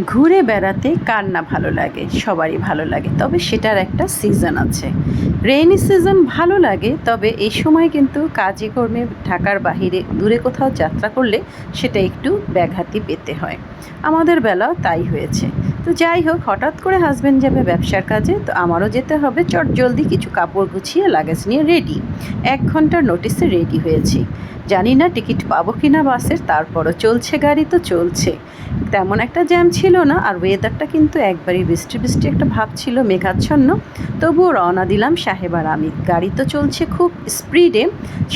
ঘুরে বেড়াতে কার না ভালো লাগে? সবারই ভালো লাগে। তবে সেটার একটা সিজন আছে। রেইনি সিজন ভালো লাগে, তবে এই সময় কিন্তু কাজে কর্মে ঢাকার বাহিরে দূরে কোথাও যাত্রা করলে সেটা একটু ব্যাঘাতি পেতে হয়। আমাদের বেলাও তাই হয়েছে। তো যাই হোক, হঠাৎ করে হাজব্যান্ড যাবে ব্যবসার কাজে, তো আমারও যেতে হবে। চট জলদি কিছু কাপড় গুছিয়ে লাগেজ নিয়ে রেডি এক ঘণ্টার নোটিসে রেডি হয়েছি। জানি না টিকিট পাবো কি না বাসের, তারপরও চলছে গাড়ি তো চলছে। তেমন একটা জ্যাম ছিল না, আর ওয়েদারটা কিন্তু একবারই বৃষ্টি বৃষ্টি একটা ভাব ছিল, মেঘাচ্ছন্ন। তবুও রওনা দিলাম সাহেবার আমি। গাড়ি তো চলছে খুব স্পিডে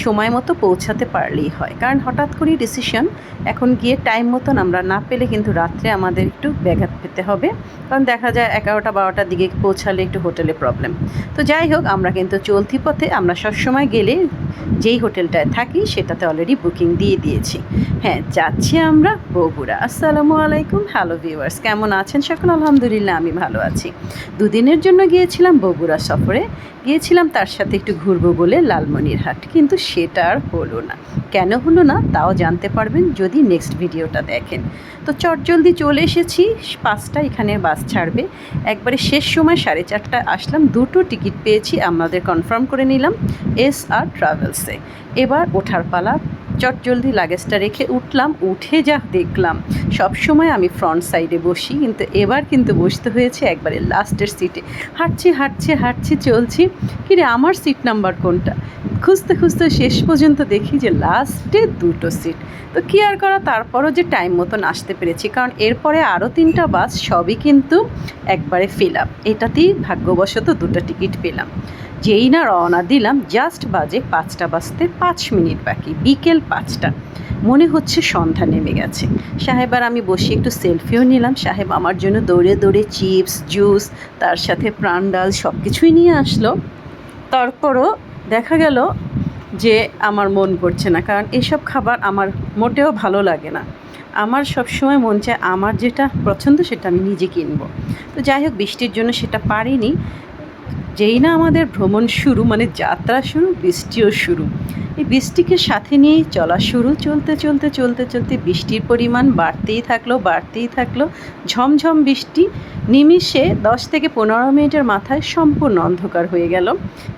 সময় মতো পৌঁছাতে পারলেই হয়। কারণ হঠাৎ করেই ডিসিশন এখন গিয়ে টাইম মতন আমরা না পেলে কিন্তু রাত্রে আমাদের একটু ব্যাঘাত পেতে হবে। কারণ দেখা যায় এগারোটা বারোটার দিকে পৌঁছালে একটু হোটেলে প্রবলেম তো যাই হোক, আমরা কিন্তু চলতি পথে আমরা সবসময় গেলে যেই হোটেলটায় থাকি সেটাতে অলরেডি বুকিং দিয়ে দিয়েছি। হ্যাঁ যাচ্ছি আমরা বগুড়া। আসসালামু আলাইকুম। হ্যালো ভিউয়ার্স কেমন আছেন? সকল আলহামদুলিল্লাহ, আমি ভালো আছি। দুদিনের জন্য গিয়েছিলাম বগুড়া সফরে। গিয়েছিলাম তার সাথে একটু ঘুরবো বলে লালমনিরহাট। কিন্তু সেটা আর হলো না। কেন হলো না, তাও জানতে পারবেন যদি নেক্সট ভিডিওটা দেখেন। তো চটজলদি চলে এসেছি। পাঁচটা এখানে বাস ছাড়বে। একবারে শেষ সময় সাড়ে চারটায় আসলাম। দুটো টিকিট পেয়েছি। আমাদের কনফার্ম করে নিলাম। এস আর ট্রাভেলসে এবার ওঠার পালা চটজলদি লাগেজটা রেখে উঠলাম, উঠে যা দেখলাম। সব সময় আমি ফ্রন্ট সাইডে বসি, কিন্তু এবার কিন্তু বসতে হয়েছে একবারে লাস্টের সিটে হাঁটছি হাঁটছি হাঁটছি, চলছি। কিরে, আমার সিট নাম্বার কোনটা? খুঁজতে খুঁজতে শেষ পর্যন্ত দেখি যে লাস্টে দুটো সিট তো কি আর করা, তারপরও যে টাইম মতন আসতে পেরেছি। কারণ এরপরে আরও তিনটা বাস সবই কিন্তু একবারে ফিল আপ এটাতেই ভাগ্যবশত দুটো টিকিট পেলাম। যেই না রওনা দিলাম জাস্ট বাজে পাঁচটা বাজতে পাঁচ মিনিট বাকি। বিকেল পাঁচটা। মনে হচ্ছে সন্ধ্যা নেমে গেছে। সাহেব আর আমি বসে একটু সেলফিও নিলাম। সাহেব আমার জন্য দৌড়ে দৌড়ে চিপস জুস তার সাথে প্রাণ ডাল সব কিছুই নিয়ে আসলো। তারপরও দেখা গেল যে আমার মন করছে না, কারণ এসব খাবার আমার মোটেও ভালো লাগে না। আমার সবসময় মন চায় আমার যেটা পছন্দ সেটা আমি নিজে কিনবো। তো যাই হোক, বৃষ্টির জন্য সেটা পারিনি। যেই না আমাদের ভ্রমণ শুরু মানে যাত্রা শুরু, বৃষ্টিও শুরু। এই বৃষ্টিকে সাথে নিয়েই চলা শুরু। চলতে চলতে চলতে চলতে বৃষ্টির পরিমাণ বাড়তেই থাকল বাড়তেই থাকল। ঝমঝম বৃষ্টি নিমিষে দশ থেকে পনেরো মিনিটের মাথায় সম্পূর্ণ অন্ধকার হয়ে গেল।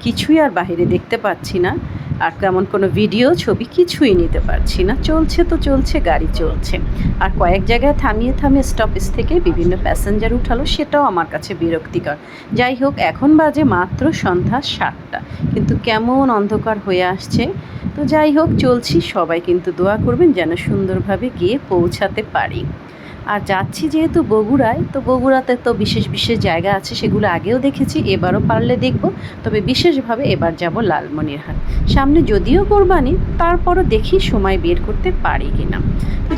কিছুই আর বাহিরে দেখতে পাচ্ছি না। আর তেমন কোনো ভিডিও ছবি কিছুই নিতে পারছি না। চলছে তো চলছে, গাড়ি চলছে। আর কয়েক জায়গায় থামিয়ে থামিয়ে স্টপেজ থেকে বিভিন্ন প্যাসেঞ্জার উঠালো, সেটাও আমার কাছে বিরক্তিকর। যাই হোক, এখন বাজে মাত্র সন্ধ্যা সাতটা। কিন্তু কেমন অন্ধকার হয়ে আসছে। তো যাই হোক, চলছি। সবাই কিন্তু দোয়া করবেন যেন সুন্দরভাবে গিয়ে পৌঁছাতে পারি। আর যাচ্ছি যেহেতু বগুড়ায়, তো বগুড়াতে তো বিশেষ বিশেষ জায়গা আছে, সেগুলো আগেও দেখেছি, এবারও পারলে দেখব। তবে বিশেষভাবে এবার যাব লালমনিরহাট। সামনে যদিও কোরবানি, তারপরও দেখি সময় বের করতে পারি কি না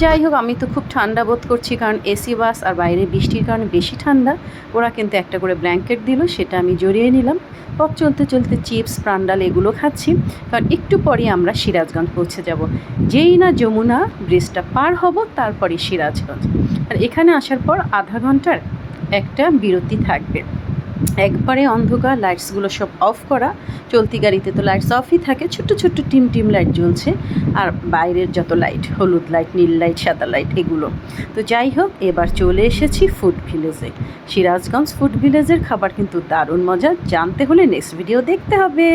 যাই হোক, আমি তো খুব ঠান্ডা বোধ করছি, কারণ এসি বাস আর বাইরে বৃষ্টির কারণে বেশি ঠান্ডা। ওরা কিন্তু একটা করে ব্ল্যাঙ্কেট দিল, সেটা আমি জড়িয়ে নিলাম। পথ চলতে চলতে চিপস প্রান্ডাল এগুলো খাচ্ছি, কারণ একটু পরে আমরা সিরাজগঞ্জ পৌঁছে যাব। যেই না যমুনা, ব্রিজটা পার হব তারপরে সিরাজগঞ্জ। আর এখানে আসার পর আধা ঘণ্টার একটা বিরতি থাকবে। একবারে অন্ধকার লাইটসগুলো সব অফ করা, চলতি গাড়িতে তো লাইটস অফই থাকে, ছোট্ট ছোট্ট টিম টিম লাইট জ্বলছে, আর বাইরের যত লাইট হলুদ লাইট নীল লাইট সাদা লাইট এগুলো। তো যাই হোক, এবার চলে এসেছি ফুড ভিলেজে সিরাজগঞ্জ ফুড ভিলেজের খাবার কিন্তু দারুণ মজা, জানতে হলে নেক্সট ভিডিও দেখতে হবে।